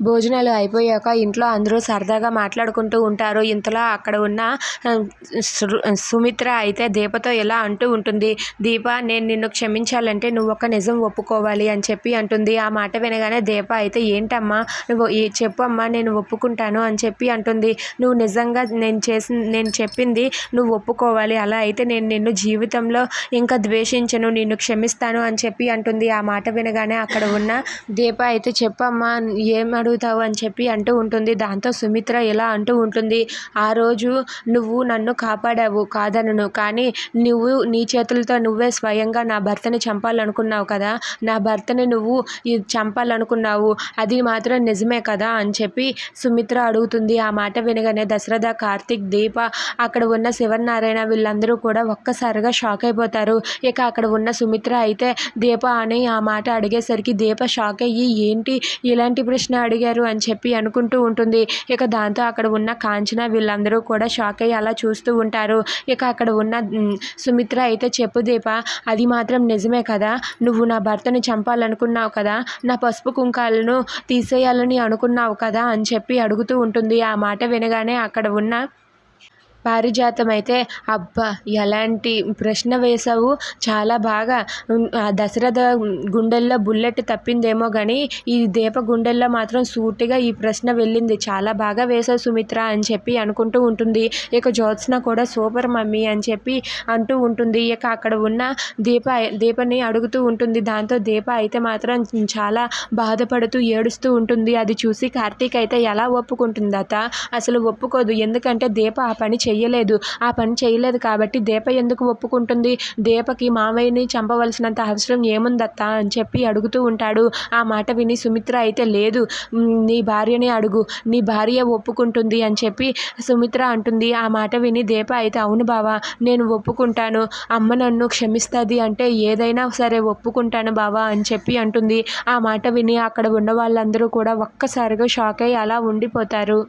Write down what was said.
భోజనాలు అయిపోయాక ఇంట్లో అందరూ సరదాగా మాట్లాడుకుంటూ ఉంటారు. ఇంతలో అక్కడ ఉన్న సు- సుమిత్ర అయితే దీపతో ఇలా అంటూ ఉంటుంది. దీప నేను నిన్ను క్షమించాలంటే నువ్వు ఒక నిజం ఒప్పుకోవాలి అని చెప్పి అంటుంది. ఆ మాట వినగానే దీప అయితే ఏంటమ్మా నువ్వు చెప్పు చెప్పమ్మా నేను ఒప్పుకుంటాను అని చెప్పి అంటుంది. నువ్వు నిజంగా నేను చేసి నేను చెప్పింది నువ్వు ఒప్పుకోవాలి. అలా అయితే నేను నిన్ను జీవితంలో ఇంకా ద్వేషించను నిన్ను క్షమిస్తాను అని చెప్పి అంటుంది. ఆ మాట వినగానే అక్కడ ఉన్న దీప అయితే చెప్పమ్మా ఏమడు అడుగుతావు అని చెప్పి అంటూ ఉంటుంది. దాంతో సుమిత్ర ఇలా అంటూ ఉంటుంది. ఆ రోజు నువ్వు నన్ను కాపాడావు కాదనను. కానీ నువ్వు నీ చేతులతో నువ్వే స్వయంగా నా భర్తని చంపాలనుకున్నావు కదా. నా భర్తని నువ్వు చంపాలనుకున్నావు. అది మాత్రం నిజమే కదా అని చెప్పి సుమిత్ర అడుగుతుంది. ఆ మాట వినగానే దశరథ కార్తిక్ దీప అక్కడ ఉన్న శివనారాయణ వీళ్ళందరూ కూడా ఒక్కసారిగా షాక్ అయిపోతారు. ఇక అక్కడ ఉన్న సుమిత్ర అయితే దీప అని ఆ మాట అడిగేసరికి దీప షాక్ అయ్యి ఏంటి ఇలాంటి ప్రశ్న అడిగి అడిగారు అని చెప్పి అనుకుంటూ ఉంటుంది. ఇక దాంతో అక్కడ ఉన్న కాంచన వీళ్ళందరూ కూడా షాక్ అయ్యి అలా చూస్తూ ఉంటారు. ఇక అక్కడ ఉన్న సుమిత్ర అయితే చెప్పు దీప అది మాత్రం నిజమే కదా? నువ్వు నా భర్తని చంపాలనుకున్నావు కదా? నా పసుపు కుంకాలను తీసేయాలని అనుకున్నావు కదా? అని చెప్పి అడుగుతూ ఉంటుంది. ఆ మాట వినగానే అక్కడ ఉన్న పారిజాతం అయితే అబ్బా ఎలాంటి ప్రశ్న వేశావు? చాలా బాగా. ఆ దశరథ గుండెల్లో బుల్లెట్ తప్పిందేమో కానీ ఈ దీప గుండెల్లో మాత్రం సూటిగా ఈ ప్రశ్న వెళ్ళింది. చాలా బాగా వేశావు సుమిత్ర అని చెప్పి అనుకుంటూ ఉంటుంది. ఇక జ్యోత్స్న కూడా సూపర్ మమ్మీ అని చెప్పి అంటూ ఉంటుంది. ఇక అక్కడ ఉన్న దీప దీపని అడుగుతూ ఉంటుంది. దాంతో దీప అయితే మాత్రం చాలా బాధపడుతూ ఏడుస్తూ ఉంటుంది. అది చూసి కార్తీక్ అయితే ఎలా ఒప్పుకుంటుంది అత అసలు ఒప్పుకోదు. ఎందుకంటే దీప ఆ పని చెయ్యలేదు. ఆ పని చేయలేదు కాబట్టి దీప ఎందుకు ఒప్పుకుంటుంది? దీపకి మామయ్యని చంపవలసినంత అవసరం ఏముందత్త అని చెప్పి అడుగుతూ ఉంటాడు. ఆ మాట విని సుమిత్ర అయితే లేదు. నీ భార్యని అడుగు. నీ భార్య ఒప్పుకుంటుంది అని చెప్పి సుమిత్ర అంటుంది. ఆ మాట విని దీప అయితే అవును బావా నేను ఒప్పుకుంటాను. అమ్మ నన్ను క్షమిస్తుంది అంటే ఏదైనా సరే ఒప్పుకుంటాను బావా అని చెప్పి అంటుంది. ఆ మాట విని అక్కడ ఉన్న వాళ్ళందరూ కూడా ఒక్కసారిగా షాక్ అయ్యి అలా ఉండిపోతారు.